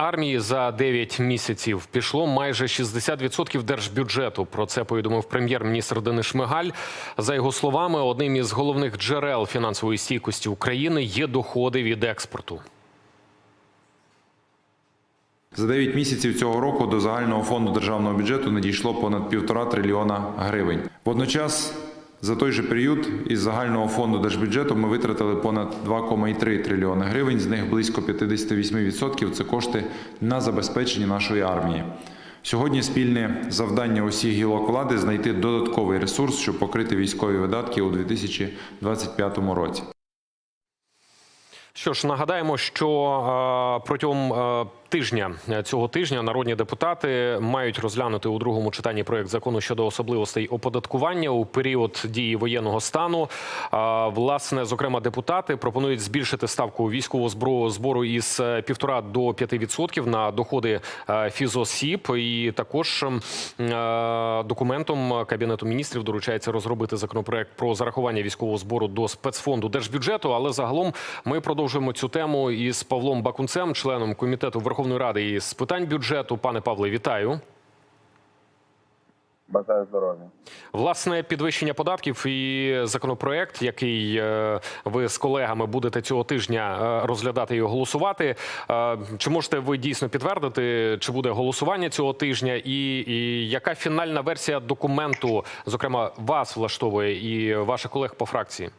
армії за 9 місяців пішло майже 60% держбюджету. Про це повідомив прем'єр-міністр Денис Шмигаль. За його словами, одним із головних джерел фінансової стійкості України є доходи від експорту. За 9 місяців цього року до загального фонду державного бюджету надійшло понад півтора трильйона гривень. Водночас, за той же період із загального фонду держбюджету ми витратили понад 2,3 трильйони гривень. З них близько 58% – це кошти на забезпечення нашої армії. Сьогодні спільне завдання усіх гілок влади знайти додатковий ресурс, щоб покрити військові видатки у 2025 році. Що ж, нагадаємо, що е, протягом е, тижня цього тижня народні депутати мають розглянути у другому читанні проект закону щодо особливостей оподаткування у період дії воєнного стану. Е, власне, зокрема, депутати пропонують збільшити ставку військового збору із е, півтора до 5% на доходи е, фізосіб. І також е, документом кабінету міністрів доручається розробити законопроект про зарахування військового збору до спецфонду держбюджету. Але загалом ми продовжуємо цю тему із Павлом Бакунцем, членом комітету Верховної Ради із питань бюджету. Пане Павле, вітаю. Бажаю здоров'я. Власне, підвищення податків і законопроект, який е, ви з колегами будете цього тижня е, розглядати і голосувати. Е, Чи можете ви дійсно підтвердити, чи буде голосування цього тижня, і, і яка фінальна версія документу, зокрема, вас влаштовує і ваших колег по фракції?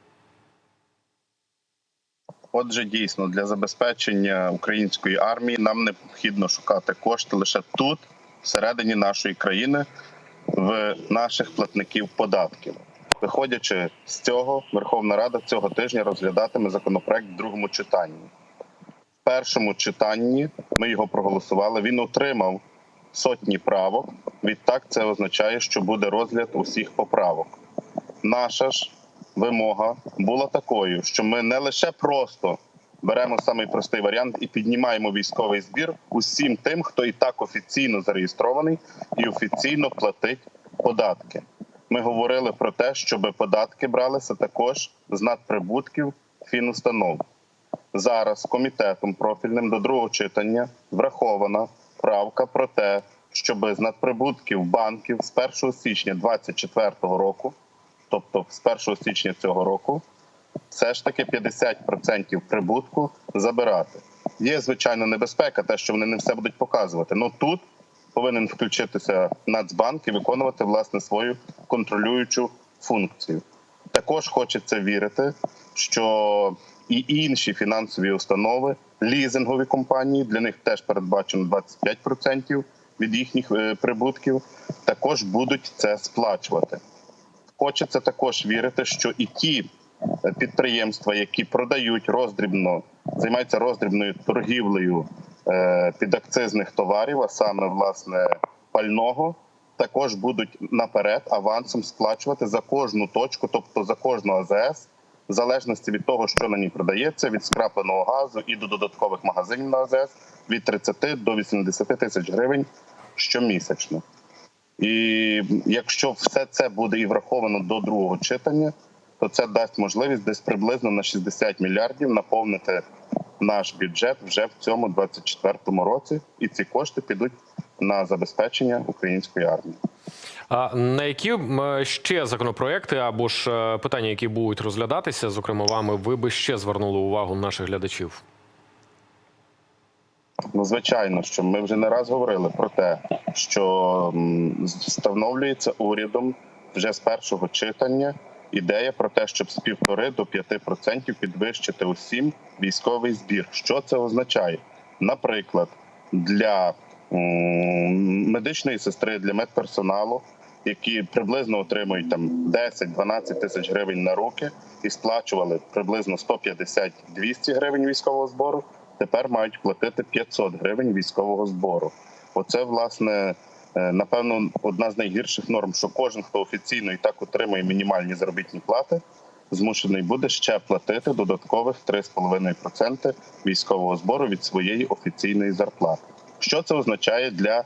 Отже, дійсно для забезпечення української армії нам необхідно шукати кошти лише тут, всередині нашої країни, в наших платників податків. Виходячи з цього, Верховна Рада цього тижня розглядатиме законопроект в другому читанні. В першому читанні ми його проголосували. Він отримав сотні правок. Відтак, це означає, що буде розгляд усіх поправок. Наша ж вимога була такою, що ми не лише просто беремо самий простий варіант і піднімаємо військовий збір усім тим, хто і так офіційно зареєстрований і офіційно платить податки. Ми говорили про те, щоб податки бралися також з надприбутків фінустанов. Зараз комітетом профільним до другого читання врахована правка про те, щоб з надприбутків банків з 1 січня 2024 року тобто з 1 січня цього року, все ж таки 50% прибутку забирати. Є звичайно небезпека, те, що вони не все будуть показувати. Ну тут повинен включитися Нацбанк і виконувати власне свою контролюючу функцію. Також хочеться вірити, що і інші фінансові установи, лізингові компанії, для них теж передбачено 25% від їхніх е, прибутків, також будуть це сплачувати. Хочеться також вірити, що і ті підприємства, які продають роздрібно, займаються роздрібною торгівлею е, підакцизних товарів, а саме власне пального, також будуть наперед авансом сплачувати за кожну точку, тобто за кожну АЗС, в залежності від того, що на ній продається, від скрапленого газу і до додаткових магазинів на АЗС від 30 до 80 тисяч гривень щомісячно. І якщо все це буде і враховано до другого читання, то це дасть можливість десь приблизно на 60 мільярдів наповнити наш бюджет вже в цьому 24-му році, і ці кошти підуть на забезпечення української армії. А на які ще законопроекти або ж е, питання, які будуть розглядатися, зокрема вами, ви би ще звернули увагу наших глядачів? Ну, звичайно, що ми вже не раз говорили про те, що встановлюється урядом вже з першого читання ідея про те, щоб з півтори до 5% підвищити усім військовий збір. Що це означає? Наприклад, для медичної сестри, для медперсоналу, які приблизно отримують там 10-12 тисяч гривень на руки і сплачували приблизно 150-200 гривень військового збору тепер мають платити 500 гривень військового збору. Оце власне е, напевно одна з найгірших норм, що кожен, хто офіційно і так отримує мінімальні заробітні плати, змушений буде ще платити додаткових 3,5% військового збору від своєї офіційної зарплати. Що це означає для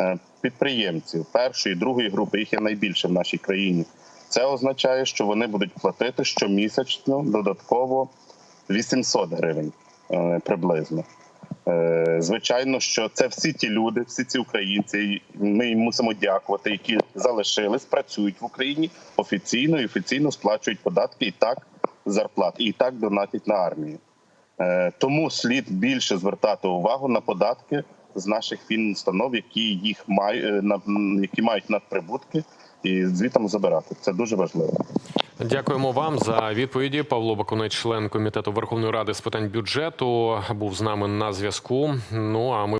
е, підприємців першої другої групи? Їх є найбільше в нашій країні. Це означає, що вони будуть платити щомісячно додатково 800 гривень приблизно. Е, Звичайно, що це всі ті люди, всі ці українці. Ми їм мусимо дякувати, які залишились, працюють в Україні офіційно і офіційно сплачують податки і так зарплат, і так донатять на армію. Е, Тому слід більше звертати увагу на податки з наших фінустанов, які їх мають які мають надприбутки, і звітом забирати. Це дуже важливо. Дякуємо вам за відповіді. Павло Бакунець, член комітету Верховної Ради з питань бюджету, був з нами на зв'язку. Ну а ми.